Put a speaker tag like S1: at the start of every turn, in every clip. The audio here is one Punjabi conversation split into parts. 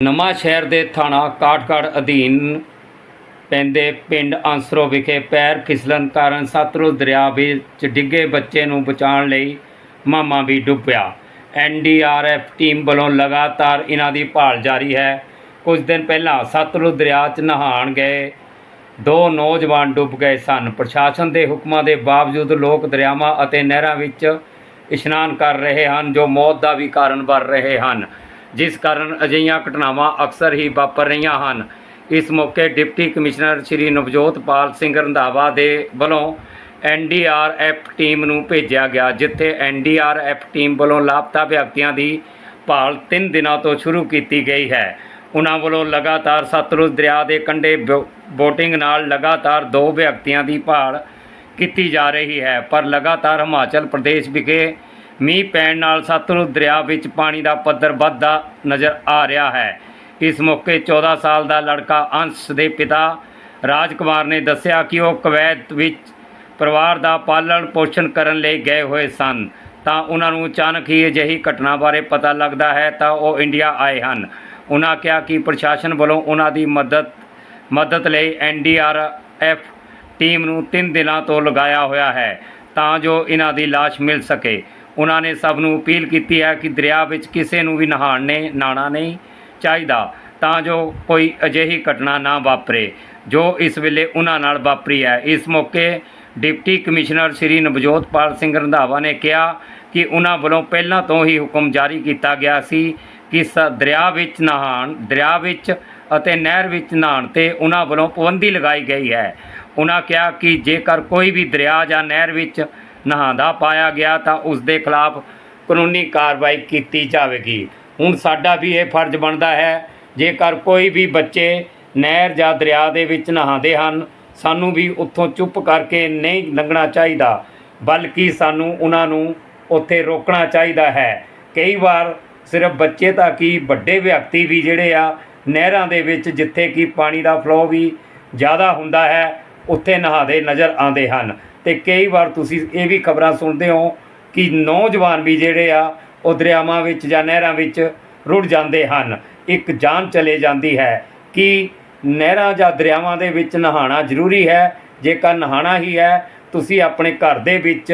S1: ਨਵਾਂ ਸ਼ਹਿਰ ਦੇ ਥਾਣਾ ਕਾਠਗੜ੍ਹ ਅਧੀਨ ਪੈਂਦੇ ਪਿੰਡ ਅੰਸਰੋ ਵਿਖੇ ਪੈਰ ਫਿਸਲਣ ਕਾਰਨ ਸਤਲੁਜ ਦਰਿਆ ਵਿੱਚ ਡਿੱਗੇ ਬੱਚੇ ਨੂੰ ਬਚਾਉਣ ਲਈ ਮਾਮਾ ਵੀ ਡੁੱਬਿਆ। ਐਨਡੀਆਰਐਫ ਟੀਮ ਵੱਲੋਂ ਲਗਾਤਾਰ ਇਹਨਾਂ ਦੀ ਭਾਲ ਜਾਰੀ ਹੈ। ਕੁਝ ਦਿਨ ਪਹਿਲਾਂ ਸਤਲੁਜ ਦਰਿਆ 'ਚ ਨਹਾਉਣ ਗਏ ਦੋ ਨੌਜਵਾਨ ਡੁੱਬ ਗਏ ਸਨ। ਪ੍ਰਸ਼ਾਸਨ ਦੇ ਹੁਕਮਾਂ ਦੇ ਬਾਵਜੂਦ ਲੋਕ ਦਰਿਆਵਾਂ ਅਤੇ ਨਹਿਰਾਂ ਵਿੱਚ ਇਸ਼ਨਾਨ ਕਰ ਰਹੇ ਹਨ, ਜੋ ਮੌਤ ਦਾ ਵੀ ਕਾਰਨ ਬਣ ਰਹੇ ਹਨ। ਜਿਸ ਕਾਰਨ ਅਜਿਹੀਆਂ ਘਟਨਾਵਾਂ ਅਕਸਰ ਹੀ ਵਾਪਰ ਰਹੀਆਂ ਹਨ। ਇਸ ਮੌਕੇ ਡਿਪਟੀ ਕਮਿਸ਼ਨਰ ਸ਼੍ਰੀ ਨਵਜੋਤ ਪਾਲ ਸਿੰਘ ਰੰਧਾਵਾ ਦੇ ਵੱਲੋਂ ਐਨਡੀਆਰਐਫ ਟੀਮ ਨੂੰ ਭੇਜਿਆ ਗਿਆ, ਜਿੱਥੇ ਐਨਡੀਆਰਐਫ ਟੀਮ ਵੱਲੋਂ ਲਾਪਤਾ ਵਿਅਕਤੀਆਂ ਦੀ ਭਾਲ 3 ਦਿਨਾਂ ਤੋਂ ਸ਼ੁਰੂ ਕੀਤੀ ਗਈ ਹੈ। ਉਹਨਾਂ ਵੱਲੋਂ ਲਗਾਤਾਰ ਸਤਲੁਜ ਦਰਿਆ ਦੇ ਕੰਢੇ ਬੋ- ਬੋਟਿੰਗ ਨਾਲ ਲਗਾਤਾਰ ਦੋ ਵਿਅਕਤੀਆਂ ਦੀ ਭਾਲ ਕੀਤੀ ਜਾ ਰਹੀ ਹੈ, ਪਰ ਲਗਾਤਾਰ ਹਿਮਾਚਲ ਪ੍ਰਦੇਸ਼ ਵਿਖੇ ਮੀਂਹ ਪੈਣ ਨਾਲ ਸਤਲੁਜ ਦਰਿਆ ਵਿੱਚ ਪਾਣੀ ਦਾ ਪੱਧਰ ਵੱਧਦਾ ਨਜ਼ਰ ਆ ਰਿਹਾ ਹੈ। ਇਸ ਮੌਕੇ 14 ਸਾਲ ਦਾ ਲੜਕਾ ਅੰਸ਼ ਦੇ ਪਿਤਾ ਰਾਜਕੁਮਾਰ ਨੇ ਦੱਸਿਆ ਕਿ ਉਹ ਕੁਵੈਤ ਵਿੱਚ ਪਰਿਵਾਰ ਦਾ ਪਾਲਣ ਪੋਸ਼ਣ ਕਰਨ ਲਈ ਗਏ ਹੋਏ ਸਨ। ਤਾਂ ਉਹਨਾਂ ਨੂੰ ਅਚਾਨਕ ਹੀ ਅਜਿਹੀ ਘਟਨਾ ਬਾਰੇ ਪਤਾ ਲੱਗਦਾ ਹੈ ਤਾਂ ਉਹ ਇੰਡੀਆ ਆਏ ਹਨ। ਉਹਨਾਂ ਕਿਹਾ ਕਿ ਪ੍ਰਸ਼ਾਸਨ ਵੱਲੋਂ ਉਹਨਾਂ ਦੀ ਮਦਦ ਮਦਦ ਲਈ ਐਨਡੀਆਰਐਫ ਟੀਮ ਨੂੰ 3 ਦਿਨਾਂ ਤੋਂ ਲਗਾਇਆ ਹੋਇਆ ਹੈ ਤਾਂ ਜੋ ਇਹਨਾਂ ਦੀ ਲਾਸ਼ ਮਿਲ ਸਕੇ। ਉਹਨਾਂ ਨੇ ਸਭ ਨੂੰ ਅਪੀਲ ਕੀਤੀ ਹੈ ਕਿ ਦਰਿਆ ਵਿੱਚ ਕਿਸੇ ਨੂੰ ਵੀ ਨਹਾਉਣ ਨੇ ਨਾਣਾ ਨਹੀਂ ਚਾਹੀਦਾ, ਤਾਂ ਜੋ ਕੋਈ ਅਜਿਹੀ ਘਟਨਾ ਨਾ ਵਾਪਰੇ, ਜੋ ਇਸ ਵੇਲੇ ਉਹਨਾਂ ਨਾਲ ਵਾਪਰੀ ਹੈ। ਇਸ ਮੌਕੇ ਡਿਪਟੀ ਕਮਿਸ਼ਨਰ ਸ਼੍ਰੀ ਨਵਜੋਤ ਪਾਲ ਸਿੰਘ ਰੰਧਾਵਾ ਨੇ ਕਿਹਾ ਕਿ ਉਹਨਾਂ ਵੱਲੋਂ ਪਹਿਲਾਂ ਤੋਂ ਹੀ ਹੁਕਮ ਜਾਰੀ ਕੀਤਾ ਗਿਆ ਸੀ ਕਿ ਸ, ਦਰਿਆ ਵਿੱਚ ਨਹਾਉਣ, ਦਰਿਆ ਵਿੱਚ ਅਤੇ ਨਹਿਰ ਵਿੱਚ ਨਹਾਉਣ ਤੇ ਉਹਨਾਂ ਵੱਲੋਂ ਪਾਬੰਦੀ ਲਗਾਈ ਗਈ ਹੈ। ਉਹਨਾਂ ਕਿਹਾ ਕਿ ਜੇਕਰ ਕੋਈ ਵੀ ਦਰਿਆ ਜਾਂ ਨਹਿਰ ਵਿੱਚ ਨਹਾਉਂਦਾ ਪਾਇਆ ਗਿਆ ਤਾਂ ਉਸ ਦੇ ਖਿਲਾਫ ਕਾਨੂੰਨੀ ਕਾਰਵਾਈ ਕੀਤੀ ਜਾਵੇਗੀ। ਹੁਣ ਸਾਡਾ ਵੀ ਇਹ ਫਰਜ਼ ਬਣਦਾ ਹੈ, ਜੇਕਰ ਕੋਈ ਵੀ ਬੱਚੇ ਨਹਿਰ ਜਾਂ ਦਰਿਆ ਦੇ ਵਿੱਚ ਨਹਾਉਂਦੇ ਹਨ, ਸਾਨੂੰ ਵੀ ਉੱਥੋਂ ਚੁੱਪ ਕਰਕੇ ਨਹੀਂ ਲੰਘਣਾ ਚਾਹੀਦਾ, ਬਲਕਿ ਸਾਨੂੰ ਉਹਨਾਂ ਨੂੰ ਉੱਥੇ ਰੋਕਣਾ ਚਾਹੀਦਾ ਹੈ। ਕਈ ਵਾਰ ਸਿਰਫ ਬੱਚੇ ਤਾਂ ਕੀ, ਵੱਡੇ ਵਿਅਕਤੀ ਵੀ ਜਿਹੜੇ ਆ, ਨਹਿਰਾਂ ਦੇ ਵਿੱਚ ਜਿੱਥੇ ਕਿ ਪਾਣੀ ਦਾ ਫਲੋ ਵੀ ਜ਼ਿਆਦਾ ਹੁੰਦਾ ਹੈ, ਉੱਥੇ ਨਹਾਦੇ ਨਜ਼ਰ ਆਉਂਦੇ ਹਨ। ਤੇ ਕਈ ਵਾਰ ਤੁਸੀਂ ਇਹ ਵੀ ਖਬਰਾਂ ਸੁਣਦੇ ਹੋ ਕਿ ਨੌਜਵਾਨ ਵੀ ਜਿਹੜੇ ਆ, ਉਹ ਦਰਿਆਵਾਂ ਵਿੱਚ ਜਾਂ ਨਹਿਰਾਂ ਵਿੱਚ ਰੁੜ ਜਾਂਦੇ ਹਨ। ਇੱਕ ਜਾਨ ਚਲੇ ਜਾਂਦੀ ਹੈ ਕਿ ਨਹਿਰਾਂ ਜਾਂ ਦਰਿਆਵਾਂ ਦੇ ਵਿੱਚ ਨਹਾਉਣਾ ਜ਼ਰੂਰੀ ਹੈ। ਜੇਕਰ ਨਹਾਉਣਾ ਹੀ ਹੈ, ਤੁਸੀਂ ਆਪਣੇ ਘਰ ਦੇ ਵਿੱਚ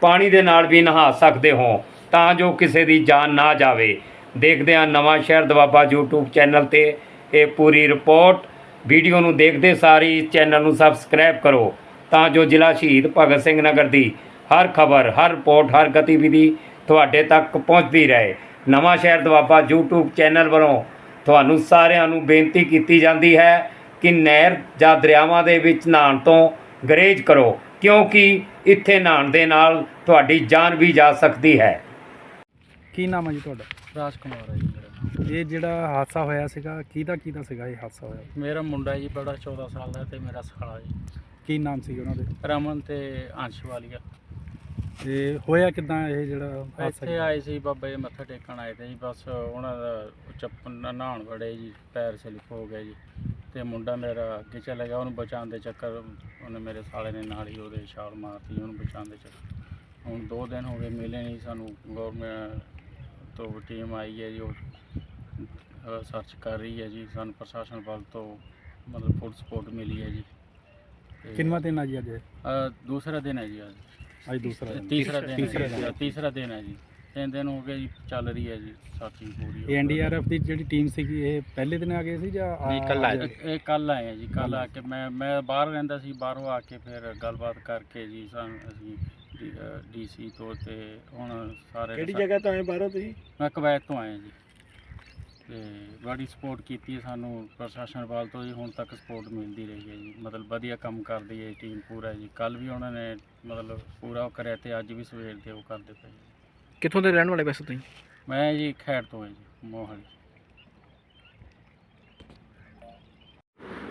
S1: ਪਾਣੀ ਦੇ ਨਾਲ ਵੀ ਨਹਾ ਸਕਦੇ ਹੋ, ਤਾਂ ਜੋ ਕਿਸੇ ਦੀ ਜਾਨ ਨਾ ਜਾਵੇ। ਦੇਖਦੇ ਹਾਂ ਨਵਾਂ ਸ਼ਹਿਰ ਦਵਾਬਾ YouTube ਚੈਨਲ ਤੇ ਇਹ ਪੂਰੀ ਰਿਪੋਰਟ। ਵੀਡੀਓ ਨੂੰ ਦੇਖਦੇ ਸਾਰੀ ਇਸ ਚੈਨਲ ਨੂੰ ਸਬਸਕ੍ਰਾਈਬ ਕਰੋ। ਤਾਂ ਜੋ ਜ਼ਿਲ੍ਹਾ ਸ਼ਹੀਦ ਭਗਤ ਸਿੰਘ ਨਗਰ ਦੀ ਹਰ ਖਬਰ ਹਰ ਰਿਪੋਰਟ ਹਰ ਗਤੀਵਿਧੀ ਤੁਹਾਡੇ ਤੱਕ ਪਹੁੰਚਦੀ ਰਹੇ। ਨਵਾਂ ਸ਼ਹਿਰ ਦਵਾਬਾ YouTube ਚੈਨਲ ਵੱਲੋਂ ਤੁਹਾਨੂੰ ਸਾਰਿਆਂ ਨੂੰ ਬੇਨਤੀ ਕੀਤੀ ਜਾਂਦੀ ਹੈ ਕਿ ਨਹਿਰ ਜਾਂ ਦਰਿਆਵਾਂ ਦੇ ਵਿੱਚ ਨਹਾਉਣ ਤੋਂ ਗਰੇਜ ਕਰੋ ਕਿਉਂਕਿ ਇੱਥੇ ਨਹਾਉਣ ਦੇ ਨਾਲ ਤੁਹਾਡੀ ਜਾਨ ਵੀ ਜਾ ਸਕਦੀ ਹੈ।
S2: ਕੀ ਨਾਮ ਹੈ ਜੀ ਤੁਹਾਡਾ?
S3: ਰਾਜ ਕੁਮਾਰ ਹੈ ਜੀ।
S2: ਇਹ ਜਿਹੜਾ ਹਾਦਸਾ ਹੋਇਆ ਸੀਗਾ ਕਿਹਦਾ ਕਿਹਦਾ ਸੀਗਾ ਇਹ ਹਾਦਸਾ ਹੋਇਆ?
S3: ਮੇਰਾ ਮੁੰਡਾ ਜੀ ਬੜਾ 14 ਸਾਲ ਦਾ ਤੇ ਮੇਰਾ ਸਖਾਲਾ ਜੀ।
S2: ਕੀ ਨਾਮ ਸੀ ਉਹਨਾਂ ਦੇ?
S3: ਰਮਨ ਤੇ ਅੰਸ਼ ਵਾਲੀਆ।
S2: ਤੇ ਹੋਇਆ ਕਿਦਾਂ ਇਹ ਜਿਹੜਾ ਹਾਦਸਾ
S3: ਇੱਥੇ ਆਏ ਸੀ ਬਾਬਾ ਜੀ ਮੱਥਾ ਟੇਕਣ ਆਏ ਤੇ ਜੀ ਬਸ ਉਹਨਾਂ ਦਾ ਚੱਪਨ ਨਹਾਉਣ ਵੜੇ ਜੀ ਪੈਰ ਸਲਿਪ ਹੋ ਗਿਆ ਜੀ। ਤੇ ਮੁੰਡਾ ਮੇਰਾ ਅੱਗੇ ਚਲਾ ਗਿਆ ਉਹਨੂੰ ਬਚਾਉਣ ਦੇ ਚੱਕਰ ਉਹਨੇ ਮੇਰੇ ਸਾਲੇ ਨੇ ਨਾਲ ਹੀ ਉਹਦੇ ਛਾਲ ਮਾਰਤੀ ਉਹਨੂੰ ਬਚਾਉਣ ਦੇ ਚੱਕਰ। ਹੁਣ 2 ਦਿਨ ਹੋ ਗਏ ਮਿਲੇ ਨਹੀਂ ਸਾਨੂੰ। ਗਵਰਨਮੈਂਟ ਤੋਂ ਟੀਮ ਆਈ ਹੈ ਜੀ ਉਹ ਸਰਚ ਕਰ ਰਹੀ ਹੈ ਜੀ। ਸਾਨੂੰ ਪ੍ਰਸ਼ਾਸਨ ਵੱਲ ਤੋਂ ਮਤਲਬ ਫੁੱਲ ਸਪੋਰਟ ਮਿਲੀ ਹੈ ਜੀ।
S2: ਕਿੰਨਵਾਂ ਦਿਨ ਆ ਜੀ ਅੱਜ?
S3: ਅ, ਦੂਸਰਾ ਦਿਨ ਹੈ ਜੀ ਅੱਜ।
S2: ਅੱਜ ਦੂਸਰਾ ਦਿਨ।
S3: ਤੀਸਰਾ ਦਿਨ
S2: ਤੀਸਰਾ
S3: ਹੈ
S2: ਦਿਨ
S3: ਜੀ, ਤੀਸਰਾ ਦਿਨ। ਹੈ ਜੀ। ਤਿੰਨ ਦਿਨ ਹੋ ਗਏ ਜੀ ਚੱਲ ਰਹੀ ਹੈ ਜੀ ਸਾਥੀ ਪੂਰੀ
S2: ਇਹ ਐਨਡੀਆਰਐਫ ਦੀ ਜਿਹੜੀ ਟੀਮ ਸੀਗੀ ਇਹ ਪਹਿਲੇ ਦਿਨ ਆ ਗਏ ਸੀ ਜਾਂ ਆ-
S3: ਇਹ- ਇਹ ਕੱਲ ਆਏ ਆ ਜੀ ਕੱਲ ਆ ਕੇ ਮੈਂ ਮੈਂ ਬਾਹਰ ਰਹਿੰਦਾ ਸੀ ਬਾਹਰੋਂ ਆ ਕੇ ਫਿਰ ਗੱਲਬਾਤ ਕਰਕੇ ਜੀ ਸਾਨੂੰ ਅਸੀਂ ਡੀਸੀ ਤੋਂ ਤੇ ਹੁਣ ਸਾਰੇ
S2: ਕਿਹੜੀ ਜਗ੍ਹਾ ਤੋਂ ਆਏ ਬਾਹਰੋਂ ਤੁਸੀਂ?
S3: ਮੈਂ ਕੁਵੈਤ ਤੋਂ ਆਇਆ ਜੀ। ਤੇ ਬੜੀ ਸਪੋਰਟ ਕੀਤੀ ਹੈ ਸਾਨੂੰ ਪ੍ਰਸ਼ਾਸਨ ਵੱਲ ਤੋਂ ਜੀ ਹੁਣ ਤੱਕ ਸਪੋਰਟ ਮਿਲਦੀ ਰਹੀ ਹੈ ਜੀ। ਮਤਲਬ ਵਧੀਆ ਕੰਮ ਕਰਦੀ ਹੈ ਟੀਮ ਪੂਰਾ ਜੀ। ਕੱਲ ਵੀ ਉਹਨਾਂ ਨੇ ਮਤਲਬ ਪੂਰਾ ਉਹ ਕਰਿਆ ਤੇ ਅੱਜ ਵੀ ਸਵੇਰ ਦੇ ਉਹ ਕਰਦੇ ਪਏ
S2: ਕਿੱਥੋਂ ਦੇ ਰਹਿਣ ਵਾਲੇ ਵੈਸੇ ਤੁਸੀਂ?
S3: ਮੈਂ ਜੀ ਖੈੜ ਤੋਂ ਹਾਂ ਜੀ ਮੋਹਾਲੀ।